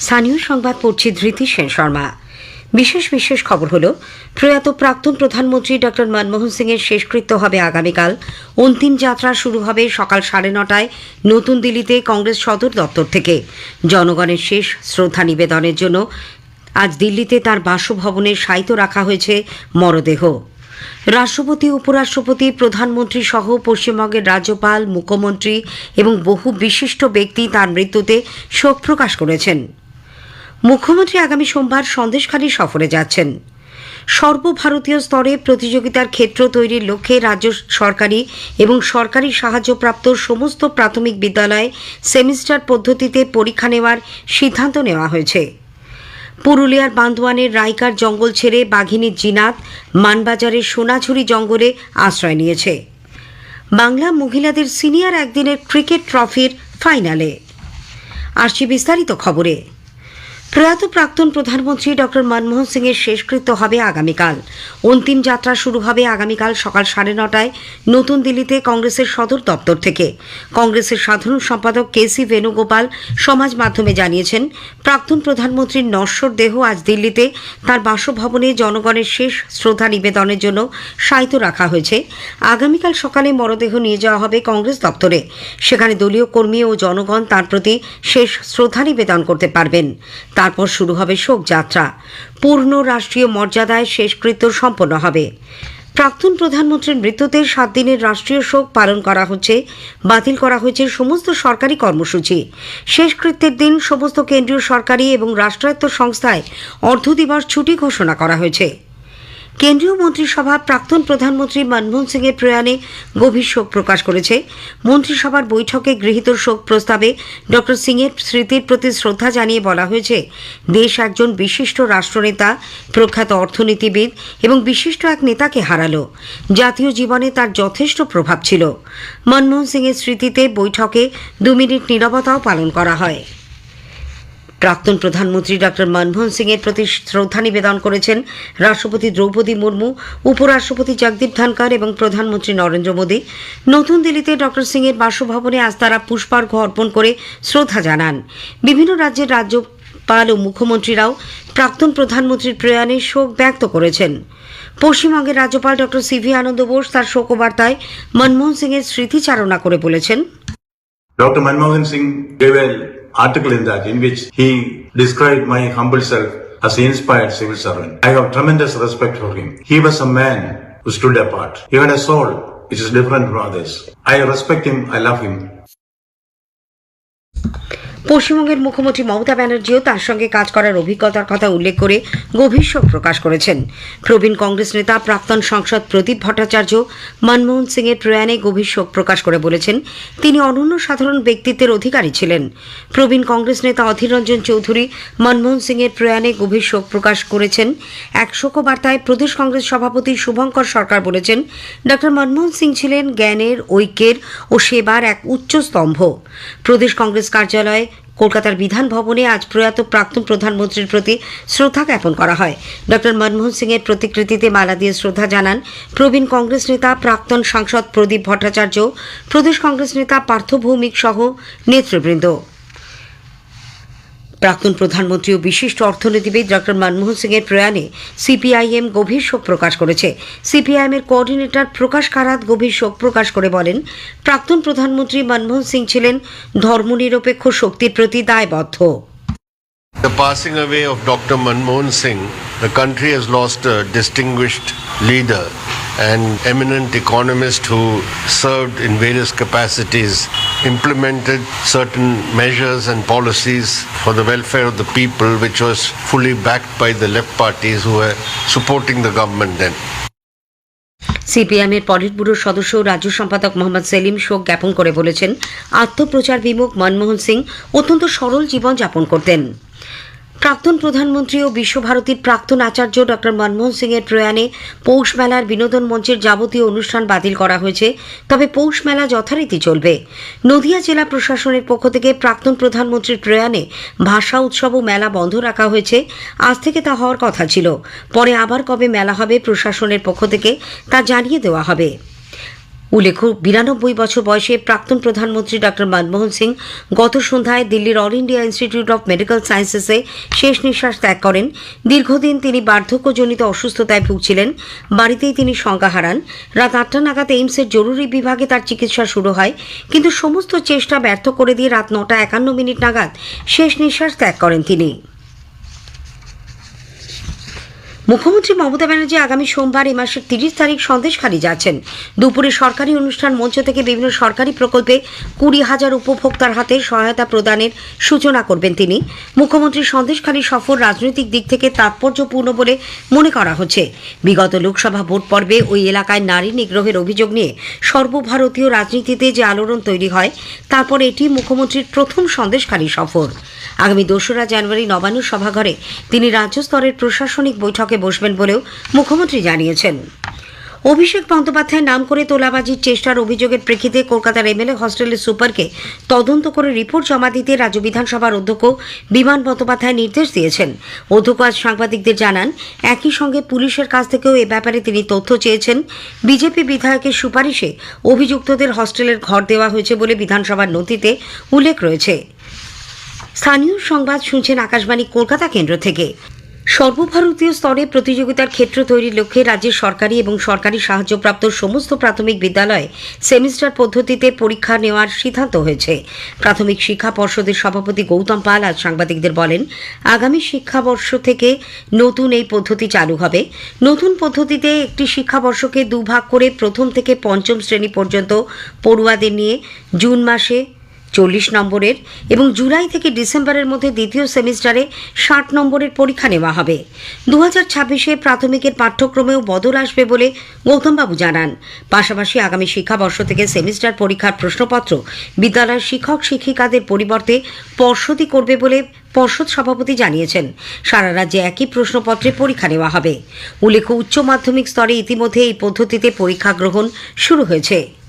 স্থানীয় সংবাদ পড়ছি ধৃতি সেন শর্মা। বিশেষ বিশেষ খবর হল, প্রয়াত প্রাক্তন প্রধানমন্ত্রী ডক্টর মনমোহন সিং এর শেষকৃত্য হবে আগামীকাল। অন্তিম যাত্রা শুরু হবে সকাল সাড়ে নটায় নতুন দিল্লিতে কংগ্রেস সদর দপ্তর থেকে। জনগণের শেষ শ্রদ্ধা নিবেদনের জন্য আজ দিল্লিতে তার বাসভবনে শায়িত রাখা হয়েছে মরদেহ। রাষ্ট্রপতি, উপরাষ্ট্রপতি, প্রধানমন্ত্রী সহ পশ্চিমবঙ্গের রাজ্যপাল, মুখ্যমন্ত্রী এবং বহু বিশিষ্ট ব্যক্তি তার মৃত্যুতে শোক প্রকাশ করেছেন। মুখ্যমন্ত্রী আগামী সোমবার সন্দেশখালী সফরে যাচ্ছেন। সর্বভারতীয় স্তরে প্রতিযোগিতার ক্ষেত্র তৈরির লক্ষ্যে রাজ্য সরকারি এবং সরকারি সাহায্যপ্রাপ্ত সমস্ত প্রাথমিক বিদ্যালয়ে সেমিস্টার পদ্ধতিতে পরীক্ষা নেওয়ার সিদ্ধান্ত নেওয়া হয়েছে। পুরুলিয়ার বান্দোয়ানের রায়কার জঙ্গল ছেড়ে বাঘিনীর জিনাত মানবাজারের সোনাঝুরি জঙ্গলে আশ্রয় নিয়েছে। বাংলা মহিলাদের সিনিয়র একদিনের ক্রিকেট ট্রফির ফাইনালে। আসছি বিস্তারিত খবরে। প্রয়াত প্রাক্তন প্রধানমন্ত্রী ডক্টর মনমোহন সিং এর শেষকৃত্য হবে আগামীকাল। অন্তিম যাত্রা শুরু হবে আগামীকাল সকাল সাড়ে নটায় নতুন দিল্লিতে কংগ্রেসের সদর দপ্তর থেকে। কংগ্রেসের সাধারণ সম্পাদক কে সি বেণুগোপাল সমাজ মাধ্যমে জানিয়েছেন, প্রাক্তন প্রধানমন্ত্রীর নশ্বর দেহ আজ দিল্লিতে তার বাসভবনে জনগণের শেষ শ্রদ্ধা নিবেদনের জন্য শায়িত রাখা হয়েছে। আগামীকাল সকালে মরদেহ নিয়ে যাওয়া হবে কংগ্রেস দপ্তরে। সেখানে দলীয় কর্মী ও জনগণ তার প্রতি শেষ শ্রদ্ধা নিবেদন করতে পারবেন। তারপর শুরু হবে শোকযাত্রা। পূর্ণ রাষ্ট্রীয় মর্যাদায় শেষকৃত্য সম্পন্ন হবে। প্রাক্তন প্রধানমন্ত্রীর মৃত্যুতে সাত দিনের রাষ্ট্রীয় শোক পালন করা হচ্ছে, বাতিল করা হয়েছে সমস্ত সরকারি কর্মসূচি। শেষকৃত্যের দিন সমস্ত কেন্দ্রীয় সরকারি এবং রাষ্ট্রায়ত্ত সংস্থায় অর্ধ দিবস ছুটি ঘোষণা করা হয়েছে। কেন্দ্রীয় মন্ত্রিসভা প্রাক্তন প্রধানমন্ত্রী মনমোহন সিং এর প্রয়াণে গভীর শোক প্রকাশ করেছে। মন্ত্রিসভার বৈঠকে গৃহীত শোক প্রস্তাবে ডক্টর সিং এর স্মৃতির প্রতি শ্রদ্ধা জানিয়ে বলা হয়েছে, দেশ একজন বিশিষ্ট রাষ্ট্রনেতা, প্রখ্যাত অর্থনীতিবিদ এবং বিশিষ্ট এক নেতাকে হারালো। জাতীয় জীবনে তার যথেষ্ট প্রভাব ছিল। মনমোহন সিং এর স্মৃতিতে বৈঠকে দু মিনিট নীরবতাও পালন করা হয়। প্রাক্তন প্রধানমন্ত্রী ডক্টর মনমোহন সিং এর প্রতি শ্রদ্ধা নিবেদন করেছেন রাষ্ট্রপতি দ্রৌপদী মুর্মু, উপরাষ্ট্রপতি জগদীপ ধনকর এবং প্রধানমন্ত্রী নরেন্দ্র মোদী নতুন দিল্লিতে ডক্টর সিং এর বাসভবনে আজ তারা পুষ্পার্ঘ্য অর্পণ করে শ্রদ্ধা জানান বিভিন্ন রাজ্যের রাজ্যপাল ও মুখ্যমন্ত্রীরাও প্রাক্তন প্রধানমন্ত্রীর প্রয়াণে শোক ব্যক্ত করেছেন পশ্চিমবঙ্গের রাজ্যপাল ডক্টর সিভি আনন্দ বোস তার শোকবার্তায় মনমোহন সিং এর স্মৃতিচারণা করে বলেছেন Dr. article in that in which he described my humble self as an inspired civil servant. I have tremendous respect for him. He was a man who stood apart. He had a soul which is different from others. I respect him. I love him. পশ্চিমবঙ্গের মুখ্যমন্ত্রী মমতা ব্যানার্জিও তার সঙ্গে কাজ করার অভিজ্ঞতার কথা উল্লেখ করে গভীর শোক প্রকাশ করেছেন। প্রবীণ কংগ্রেস নেতা, প্রাক্তন সংসদ প্রদীপ ভট্টাচার্য মনমোহন সিং এর প্রয়াণে গভীর শোক প্রকাশ করে বলেছেন, তিনি অনন্য সাধারণ ব্যক্তিত্বের অধিকারী ছিলেন। প্রবীণ কংগ্রেস নেতা অধীর রঞ্জন চৌধুরী মনমোহন সিং এর প্রয়াণে গভীর শোক প্রকাশ করেছেন। এক শোকবার্তায় প্রদেশ কংগ্রেস সভাপতি শুভঙ্কর সরকার বলেছেন ডক্টর মনমোহন সিং ছিলেন জ্ঞানের, ঐক্যের ও সেবার এক উচ্চ স্তম্ভ। প্রদেশ কংগ্রেস কার্যালয়ে কলকাতার বিধান ভবনে আজ প্রয়াত প্রাক্তন প্রধানমন্ত্রীর প্রতি শ্রদ্ধা জ্ঞাপন করা হয়। ডক্টর মনমোহন সিং এর প্রতিকৃতিতে মালা দিয়ে শ্রদ্ধা জানান প্রবীণ কংগ্রেস নেতা, প্রাক্তন সাংসদ প্রদীপ ভট্টাচার্য, প্রদেশ কংগ্রেস নেতা পার্থ ভৌমিক সহ নেতৃবৃন্দ। প্রাক্তন প্রধানমন্ত্রী ও বিশিষ্ট অর্থনীতিবিদ ডক্টর মনমোহন সিং এর প্রয়াণে সিপিআইএম গভীর শোক প্রকাশ করেছে সিপিআইএম এর কোঅর্ডিনেটর প্রকাশ কারাত গভীর শোক প্রকাশ করে বলেন প্রাক্তন প্রধানমন্ত্রী মনমোহন সিং ছিলেন ধর্মনিরপেক্ষ শক্তির প্রতি দায়বদ্ধ The passing away of Dr. Manmohan Singh, the country has lost a distinguished leader and eminent economist who served in various capacities, implemented certain measures and policies for the welfare of the people, which was fully backed by the left parties who were supporting the government then. সিপিএমের পলিট ব্যুরোর সদস্য রাজ্য সম্পাদক মোহাম্মদ সেলিম শোক জ্ঞাপন করে বলেছেন আত্মপ্রচার বিমুখ মনমোহন সিং অত্যন্ত সরল জীবন যাপন করতেন প্রাক্তন প্রধানমন্ত্রী ও বিশ্বভারতীর প্রাক্তন আচার্য ডক্টর মনমোহন সিং এর প্রয়াণে পৌষ মেলার বিনোদন মঞ্চের যাবতীয় অনুষ্ঠান বাতিল করা হয়েছে। তবে পৌষ মেলা যথারীতি চলবে। নদিয়া জেলা প্রশাসনের পক্ষ থেকে প্রাক্তন প্রধানমন্ত্রীর প্রয়াণে ভাষা উৎসব ও মেলা বন্ধ রাখা হয়েছে। আজ থেকে তা হওয়ার কথা ছিল। পরে আবার কবে মেলা হবে প্রশাসনের পক্ষ থেকে তা জানিয়ে দেওয়া হবে। উল্লেখ্য, বিরানব্বই বছর বয়সে প্রাক্তন প্রধানমন্ত্রী ডক্টর মনমোহন সিং গত সন্ধ্যায় দিল্লির all India institute of medical সায়েন্সেসে শেষ নিঃশ্বাস ত্যাগ করেন। দীর্ঘদিন তিনি বার্ধক্যজনিত অসুস্থতায় ভুগছিলেন। বাড়িতেই তিনি সংজ্ঞা হারান। রাত আটটা নাগাদ এইমসের জরুরি বিভাগে তার চিকিৎসা শুরু হয়। কিন্তু সমস্ত চেষ্টা ব্যর্থ করে দিয়ে রাত নটা একান্ন মিনিট নাগাদ শেষ নিঃশ্বাস ত্যাগ করেন তিনি। মুখ্যমন্ত্রী মমতা ব্যানার্জি আগামী সোমবার এ মাসের তিরিশ তারিখ সন্দেশখালি যাচ্ছেন দুপুরে সরকারি অনুষ্ঠান মঞ্চ থেকে বিভিন্ন সরকারি প্রকল্পে কুড়ি হাজার উপভোক্তার হাতে সহায়তা প্রদানের সূচনা করবেন তিনি। মুখ্যমন্ত্রীর সন্দেশখালী সফর রাজনৈতিক দিক থেকে তাৎপর্যপূর্ণ বলে মনে করা হচ্ছে। বিগত লোকসভা ভোট পর্বে ওই এলাকায় নারী নিগ্রহের অভিযোগ নিয়ে সর্বভারতীয় রাজনীতিতে যে আলোড়ন তৈরি হয়, তারপর এটি মুখ্যমন্ত্রীর প্রথম সন্দেশখালী সফর। আগামী দোসরা জানুয়ারি নবান্ন সভাঘরে তিনি রাজ্য স্তরের প্রশাসনিক বৈঠকে বসবেন বলেও মুখ্যমন্ত্রী জানিয়েছেন। অভিষেক বন্দ্যোপাধ্যায় নাম করে তোলাবাজির চেষ্টার অভিযোগের প্রেক্ষিতে কলকাতার এমএলএ হস্টেলের সুপারকে তদন্ত করে রিপোর্ট জমা দিতে রাজ্য বিধানসভার অধ্যক্ষ বিমান বন্দ্যোপাধ্যায় নির্দেশ দিয়েছেন। অধ্যক্ষ আজ সাংবাদিকদের জানান, একই সঙ্গে পুলিশের কাছ থেকেও এ ব্যাপারে তিনি তথ্য চেয়েছেন। বিজেপি বিধায়কের সুপারিশে অভিযুক্তদের হস্টেলের ঘর দেওয়া হয়েছে বলে বিধানসভার নথিতে উল্লেখ রয়েছে। স্থানীয় সংবাদ শুনছেন আকাশবাণী কলকাতা কেন্দ্র থেকে। সর্বভারতীয় স্তরে প্রতিযোগিতার ক্ষেত্র তৈরির লক্ষ্যে রাজ্যের সরকারি এবং সরকারি সাহায্যপ্রাপ্ত সমস্ত প্রাথমিক বিদ্যালয়ে সেমিস্টার পদ্ধতিতে পরীক্ষা নেওয়ার সিদ্ধান্ত হয়েছে। প্রাথমিক শিক্ষা পর্ষদের সভাপতি গৌতম পাল আজ সাংবাদিকদের বলেন, আগামী শিক্ষাবর্ষ থেকে নতুন এই পদ্ধতি চালু হবে। নতুন পদ্ধতিতে একটি শিক্ষাবর্ষকে দুভাগ করে প্রথম থেকে পঞ্চম শ্রেণি পর্যন্ত পড়ুয়াদের নিয়ে জুন মাসে চল্লিশ নম্বরের এবং জুলাই থেকে ডিসেম্বরের মধ্যে দ্বিতীয় সেমিস্টারে ষাট নম্বরের পরীক্ষা নেওয়া হবে। দু হাজার ছাব্বিশে প্রাথমিকের পাঠ্যক্রমেও বদল আসবে বলে গৌতমবাবু জানান। পাশাপাশি আগামী শিক্ষাবর্ষ থেকে সেমিস্টার পরীক্ষার প্রশ্নপত্র বিদ্যালয়ের শিক্ষক শিক্ষিকাদের পরিবর্তে পর্ষদই করবে বলে পর্ষদ সভাপতি জানিয়েছেন। সারা রাজ্যে একই প্রশ্নপত্রে পরীক্ষা নেওয়া হবে। উল্লেখ্য, উচ্চ মাধ্যমিক স্তরে ইতিমধ্যে এই পদ্ধতিতে পরীক্ষা গ্রহণ শুরু হয়েছে।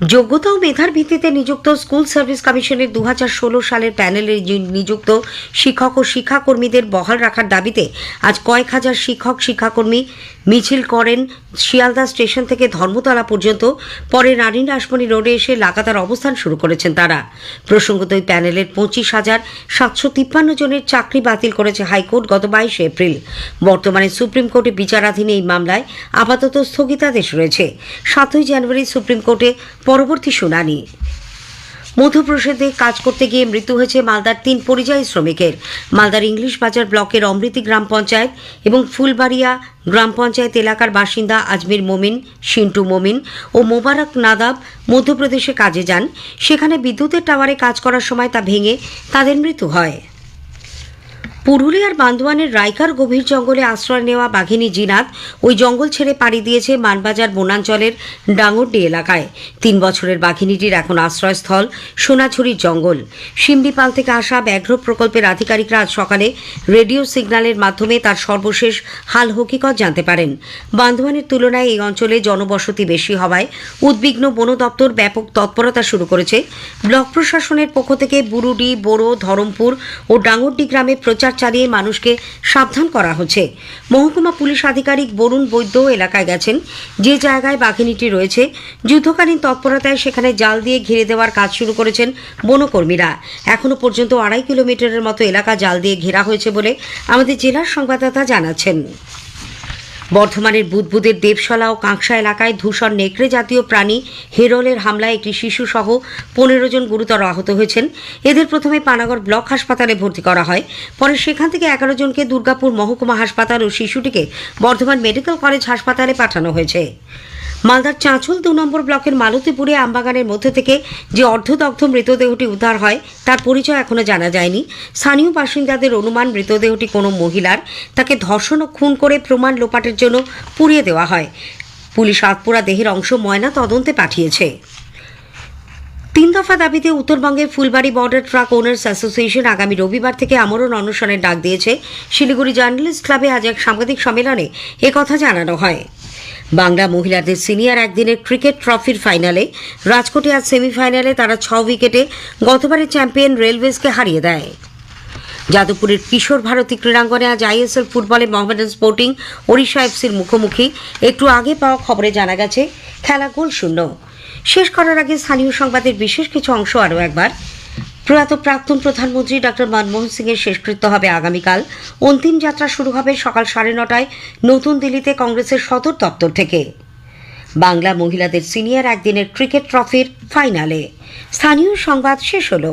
যোগ্যতা ও মেধার ভিত্তিতে নিযুক্ত স্কুল সার্ভিস কমিশনের দু হাজার ষোলো সালের প্যানেলে নিযুক্ত শিক্ষক ও শিক্ষাকর্মীদের বহাল রাখার দাবিতে আজ কয়েক হাজার শিক্ষক, শিক্ষাকর্মী মিছিল করেন শিয়ালদা স্টেশন থেকে ধর্মতলা পর্যন্ত। পরে নারীন রাসমণি রোডে এসে লাগাতার অবস্থান শুরু করেছেন তারা। প্রসঙ্গত ওই প্যানেলের পঁচিশ হাজার সাতশো তিপ্পান্ন জনের চাকরি বাতিল করেছে হাইকোর্ট গত বাইশে এপ্রিল। বর্তমানে সুপ্রিম কোর্টে বিচারাধীন এই মামলায় আপাতত স্থগিতাদেশ রয়েছে। সাতই জানুয়ারি সুপ্রিম কোর্টে পরবর্তী শুনানি। মধ্যপ্রদেশে কাজ করতে গিয়ে মৃত্যু হয়েছে মালদার তিন পরিযায়ী শ্রমিকের। মালদার ইংলিশ বাজার ব্লকের অমৃতি গ্রাম পঞ্চায়েত এবং ফুলবাড়িয়া গ্রাম পঞ্চায়েত এলাকার বাসিন্দা আজমির মোমিন সিন্টু মোমিন ও মোবারক নাদাব মধ্যপ্রদেশে কাজে যান। সেখানে বিদ্যুতের টাওয়ারে কাজ করার সময় তা ভেঙে তাদের মৃত্যু হয়। পুরুলিয়ার বান্দোয়ানের রাইকার গভীর জঙ্গলে আশ্রয় নেওয়া বাঘিনী জিনাত ওই জঙ্গল ছেড়ে পাড়ি দিয়েছে মানবাজার বনাঞ্চলের ডাঙ্গরডি এলাকায়। তিন বছরের বাঘিনীটির এখন আশ্রয়স্থল সোনাঝুরির জঙ্গল। সিমডিপাল থেকে আসা ব্যাঘ্র প্রকল্পের আধিকারিকরা আজ সকালে রেডিও সিগন্যালের মাধ্যমে তার সর্বশেষ হাল হকিকত জানতে পারেন। বান্দোয়ানের তুলনায় এই অঞ্চলে জনবসতি বেশি হওয়ায় উদ্বিগ্ন বন দপ্তর ব্যাপক তৎপরতা শুরু করেছে। ব্লক প্রশাসনের পক্ষ থেকে বুরুডি বোরো ধরমপুর ও ডাঙ্গরডি গ্রামে প্রচার চালিয়ে মানুষকে সাবধান করা হচ্ছে। মহকুমা পুলিশ আধিকারিক বরুণ বৈদ্য এলাকায় গেছেন। যে জায়গায় বাঘিনীটি রয়েছে, যুদ্ধকালীন তৎপরতায় সেখানে জাল দিয়ে ঘিরে দেওয়ার কাজ শুরু করেছেন বনকর্মীরা। এখনও পর্যন্ত আড়াই কিলোমিটারের মতো এলাকা জাল দিয়ে ঘেরা হয়েছে বলে আমাদের জেলার সংবাদদাতা জানাচ্ছেন। বর্ধমানের বুদবুদের দেবশলা ও কাঁকসা এলাকায় ধূসর নেকড়ে জাতীয় প্রাণী হেরলের হামলায় একটি শিশু সহ পনেরো জন গুরুতর আহত হয়েছেন। এদের প্রথমে পানাগড় ব্লক হাসপাতালে ভর্তি করা হয়। পরে সেখান থেকে এগারো জনকে দুর্গাপুর মহকুমা হাসপাতাল ও শিশুটিকে বর্ধমান মেডিকেল কলেজ হাসপাতালে পাঠানো হয়েছে। মালদার চাঁচল দু নম্বর ব্লকের মালতীপুরে আমবাগানের মধ্যে থেকে যে অর্ধদগ্ধ মৃতদেহটি উদ্ধার হয়, তার পরিচয় এখনও জানা যায়নি। স্থানীয় বাসিন্দাদের অনুমান মৃতদেহটি কোনো মহিলার। তাকে ধর্ষণ ও খুন করে প্রমাণ লোপাটের জন্য পুড়িয়ে দেওয়া হয়। পুলিশ আতপুরা দেহের অংশ ময়না তদন্তে পাঠিয়েছে। তিন দফা দাবিতে উত্তরবঙ্গের Phulbari border truck owners association আগামী রবিবার থেকে আমরণ অনশনের ডাক দিয়েছে। শিলিগুড়ি জার্নালিস্ট ক্লাবে আজ এক সাংবাদিক সম্মেলনে একথা জানানো হয়। বাংলা মহিলাদের সিনিয়র একদিনের ক্রিকেট ট্রফির ফাইনালে, রাজকোটে আজ সেমিফাইনালে তারা ছ উইকেটে গতবারের চ্যাম্পিয়ন রেলওয়েজকে হারিয়ে দেয়। যাদবপুরের কিশোর ভারতী ক্রীড়াঙ্গনে আজ আইএসএল ফুটবলে মোহামেডান স্পোর্টিং ওড়িশা এফসির মুখোমুখি। একটু আগে পাওয়া খবরে জানা গেছে, খেলা গোল শূন্য। শেষ করার আগে স্থানীয় সংবাদের বিশেষ কিছু অংশ আরও একবার। প্রয়াত প্রাক্তন প্রধানমন্ত্রী ডক্টর মনমোহন সিংয়ের শেষকৃত্য হবে আগামীকাল। অন্তিম যাত্রা শুরু হবে সকাল সাড়ে নটায় নতুন দিল্লিতে কংগ্রেসের সদর দপ্তর থেকে। বাংলা মহিলাদের সিনিয়র একদিনের ক্রিকেট ট্রফির ফাইনালে। স্থানীয় সংবাদ শেষ হলো।